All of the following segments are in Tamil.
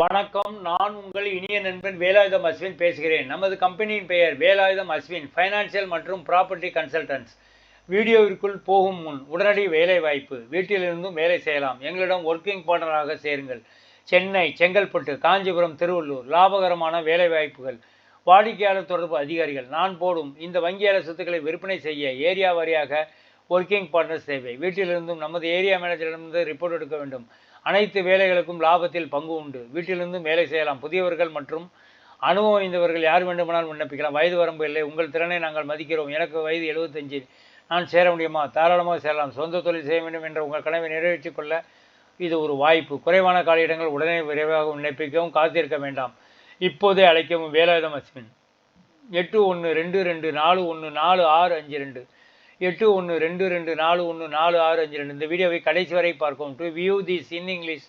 வணக்கம் நான் உங்கள் இனிய நண்பன் வேலாயுதம் அஸ்வின் பேசுகிறேன். நமது கம்பெனியின் பெயர் வேலாயுதம் அஸ்வின் ஃபைனான்சியல் மற்றும் ப்ராப்பர்ட்டி கன்சல்டன்ட்ஸ் வீடியோவிற்குள் போகும் முன் உடனடி வேலை வாய்ப்பு வீட்டிலிருந்தும் வேலை செய்யலாம். எங்களிடம் ஒர்க்கிங் பார்ட்னராக சேருங்கள். சென்னை செங்கல்பட்டு காஞ்சிபுரம் திருவள்ளூர் லாபகரமான வேலை வாய்ப்புகள் வாடிக்கையாளர் தொடர்பு அதிகாரிகள் நான் போடும் இந்த வங்கியாளர் சொத்துக்களை விற்பனை செய்ய ஏரியா வாரியாக ஒர்க்கிங் பார்ட்னர் சேவை வீட்டிலிருந்தும் நமது ஏரியா மேனேஜரிடமிருந்து ரிப்போர்ட் எடுக்க வேண்டும். அனைத்து வேலைகளுக்கும் லாபத்தில் பங்கு உண்டு. வீட்டிலிருந்தும் வேலை செய்யலாம். புதியவர்கள் மற்றும் அனுபவம் வாய்ந்தவர்கள் யார் வேண்டுமானால் விண்ணப்பிக்கலாம். வயது வரம்பு இல்லை. உங்கள் திறனை நாங்கள் மதிக்கிறோம். எனக்கு வயது எழுபத்தஞ்சு நான் சேர முடியுமா? தாராளமாக சேரலாம். சொந்த தொழில் செய்ய வேண்டும் என்ற உங்கள் கனவை நிறைவேற்றிக் கொள்ள இது ஒரு வாய்ப்பு. குறைவான கால இடங்கள் உடனே விரைவாக விண்ணப்பிக்கவும் காத்திருக்க வேண்டாம். இப்போதே அழைக்கவும் வேலாயுதம் அஸ்வின். எட்டு ஒன்று ரெண்டு ரெண்டு நாலு ஒன்று நாலு ஆறு அஞ்சு ரெண்டு. எட்டு ஒன்று ரெண்டு ரெண்டு நாலு ஒன்று நாலு ஆறு அஞ்சு ரெண்டு. இந்த வீடியோவை கடைசி வரை பார்க்கவும். To view this in English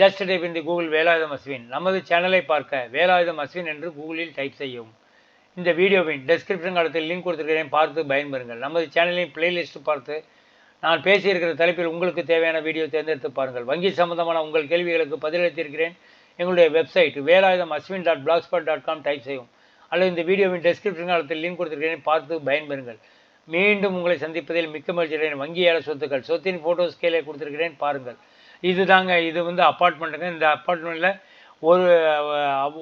just type இந்த கூகுள் வேலாயுதம் அஸ்வின். நமது சேனலை பார்க்க வேலாயுதம் அஸ்வின் என்று கூகுளில் டைப் செய்யவும். இந்த வீடியோவின் டெஸ்கிரிப்ஷன் காலத்தில் லிங்க் கொடுத்துருக்கிறேன். பார்த்து பயன்பெறுங்கள். நமது சேனலின் பிளேலிஸ்ட் பார்த்து நான் பேசியிருக்கிற தலைப்பில் உங்களுக்கு தேவையான வீடியோ தேர்ந்தெடுத்து பாருங்கள். வங்கி சம்பந்தமான உங்கள் கேள்விகளுக்கு பதிலளித்திருக்கிறேன். எங்களுடைய website Velayudham Ashwin dot blogspot dot com type செய்யும் அல்லது இந்த வீடியோவின் டெஸ்கிரிப்ஷன் காலத்தில் லிங்க் கொடுத்துருக்கிறேன். பார்த்து பயன்பெறுங்கள். மீண்டும் உங்களை சந்திப்பதில் மிக்க மகிழ்ச்சியடைகிறேன் வங்கி சொத்துக்கள் சொத்தின் ஃபோட்டோஸ் கீழே கொடுத்துருக்கிறேன் பாருங்கள். இது தாங்க இது வந்து அப்பார்ட்மெண்ட்டுங்க இந்த அப்பார்ட்மெண்ட்டில் ஒரு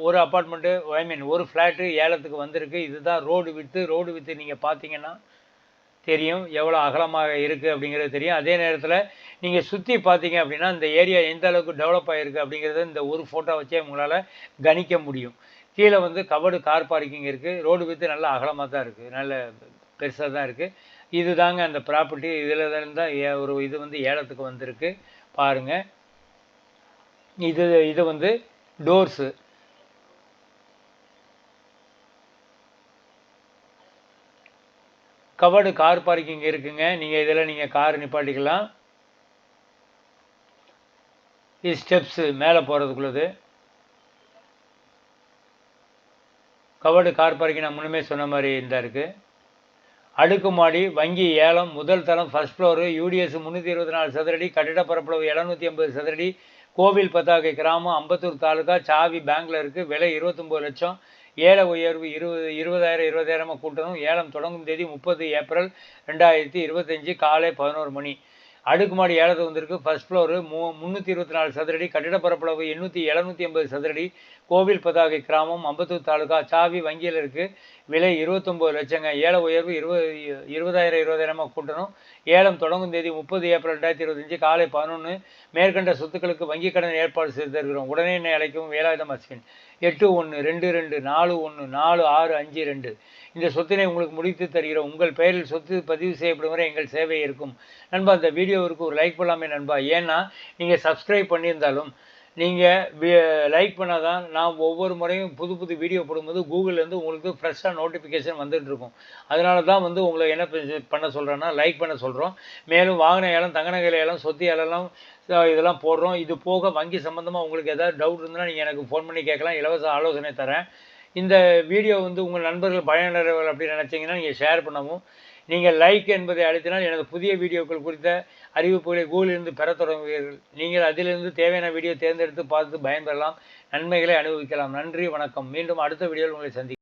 ஒரு அப்பார்ட்மெண்ட்டு ஐ மீன் ஒரு ஃப்ளாட்டு ஏலத்துக்கு வந்திருக்கு. இதுதான் ரோடு விற்று ரோடு விற்று நீங்கள் பார்த்தீங்கன்னா தெரியும் எவ்வளோ அகலமாக இருக்குது அப்படிங்கிறது தெரியும். அதே நேரத்தில் நீங்கள் சுற்றி பார்த்தீங்க அப்படின்னா இந்த ஏரியா எந்த அளவுக்கு டெவலப் ஆகிருக்கு அப்படிங்கிறத இந்த ஒரு ஃபோட்டோ வச்சே உங்களால் கணிக்க முடியும். கீழே வந்து கவர்டு கார் பார்க்கிங் இருக்குது ரோடு விற்று நல்லா அகலமாக தான் இருக்குது நல்ல பெருசாக தான் இருக்குது இது தாங்க அந்த ப்ராப்பர்ட்டி இதில் தான் ஏ- ஒரு இது வந்து ஏலத்துக்கு வந்திருக்கு. பாருங்கள் இது இது வந்து டோர்ஸு கவர்டு கார் பார்க்கிங் இருக்குங்க. நீங்கள் இதில் நீங்கள் கார் நிப்பாட்டிக்கலாம். இது ஸ்டெப்ஸு மேலே போகிறதுக்குள்ளது கவர்டு கார் பார்க்கிங் நான் முன்னுமே சொன்ன மாதிரி இருந்தால் இருக்குது அடுக்குமாடி வங்கி ஏலம் முதல் தளம் ஃபஸ்ட் ஃப்ளோரு யூடிஎஸ் முந்நூற்றி இருபத்தி நாலு சதுரடி கட்டிட பரப்பளவு எழுநூற்றி ஐம்பது சதுரடி கோவில் பத்தாக்கை கிராமம் அம்பத்தூர் தாலுகா சாவி பேங்க்கில் இருக்குது விலை இருபத்தொம்போது லட்சம் ஏல உயர்வு இருபது இருபதாயிரம் இருபதாயிரமாக கூட்டணும் ஏலம் தொடங்கும் தேதி முப்பது ஏப்ரல் ரெண்டாயிரத்தி இருபத்தஞ்சி காலை பதினோரு மணி. அடுக்குமாடி ஏழரை வந்திருக்கு. ஃபர்ஸ்ட் ஃப்ளோரு மூ முந்நூற்றி இருபத்தி நாலு சதுரடி கட்டிட பரப்பளவு எண்ணூற்றி எழுநூற்றி ஐம்பது சதுரடி. கோவில் பதாகை கிராமம் அம்பத்தூர் தாலுகா சாவி வங்கியில் இருக்குது விலை இருபத்தொம்போது லட்சங்க. ஏல உயர்வு இருபது இருபதாயிரம் இருபதாயிரமாக கூட்டணும். ஏலம் தொடங்கும் தேதி முப்பது ஏப்ரல் ரெண்டாயிரத்தி இருபத்தஞ்சு காலை பதினொன்று மேற்கண்ட சொத்துக்களுக்கு வங்கிக் கடன் ஏற்பாடு செய்து தருகிறோம். உடனே என்னை அழைக்கவும் வேலாயுதம் அஸ்வின் எட்டு ஒன்று ரெண்டு ரெண்டு நாலு ஒன்று நாலு ஆறு அஞ்சு ரெண்டு. இந்த சொத்தினை உங்களுக்கு முடித்து தருகிறோம். உங்கள் பெயரில் சொத்து பதிவு செய்யப்படும் வரை எங்கள் சேவை இருக்கும். நண்பா இந்த வீடியோவிற்கு ஒரு லைக் பண்ணலாமே நண்பா. ஏன்னா நீங்கள் சப்ஸ்கிரைப் பண்ணியிருந்தாலும் நீங்கள் லைக் பண்ணால் தான் நான் ஒவ்வொரு முறையும் புது புது வீடியோ போடும்போது கூகுள்லேருந்து உங்களுக்கு ஃப்ரெஷ்ஷாக நோட்டிஃபிகேஷன் வந்துட்டுருக்கும் அதனால தான் வந்து உங்களை என்ன பண்ண சொல்கிறேன்னா லைக் பண்ண சொல்கிறோம் மேலும் வாகன ஏலம் தங்க நகை ஏலம் சொத்து ஏலம் இதெல்லாம் போடுறோம். இது போக வங்கி சம்மந்தமாக உங்களுக்கு ஏதாவது டவுட் இருந்தால் நீங்கள் எனக்கு ஃபோன் பண்ணி கேட்கலாம். இலவச ஆலோசனை தரேன். இந்த வீடியோ வந்து உங்கள் நண்பர்கள் பயனடைவர் அப்படின்னு நினச்சிங்கன்னா நீங்கள் ஷேர் பண்ணவும். நீங்கள் லைக் என்பதை அழுத்தினால் எனது புதிய வீடியோக்கள் குறித்த அறிவிப்புகளை கூகுளிலிருந்து பெறத் தொடங்குவீர்கள். நீங்கள் அதிலிருந்து தேவையான வீடியோ தேர்ந்தெடுத்து பார்த்து பயன்பெறலாம். நன்மைகளை அனுபவிக்கலாம். நன்றி வணக்கம். மீண்டும் அடுத்த வீடியோவில் உங்களை சந்தி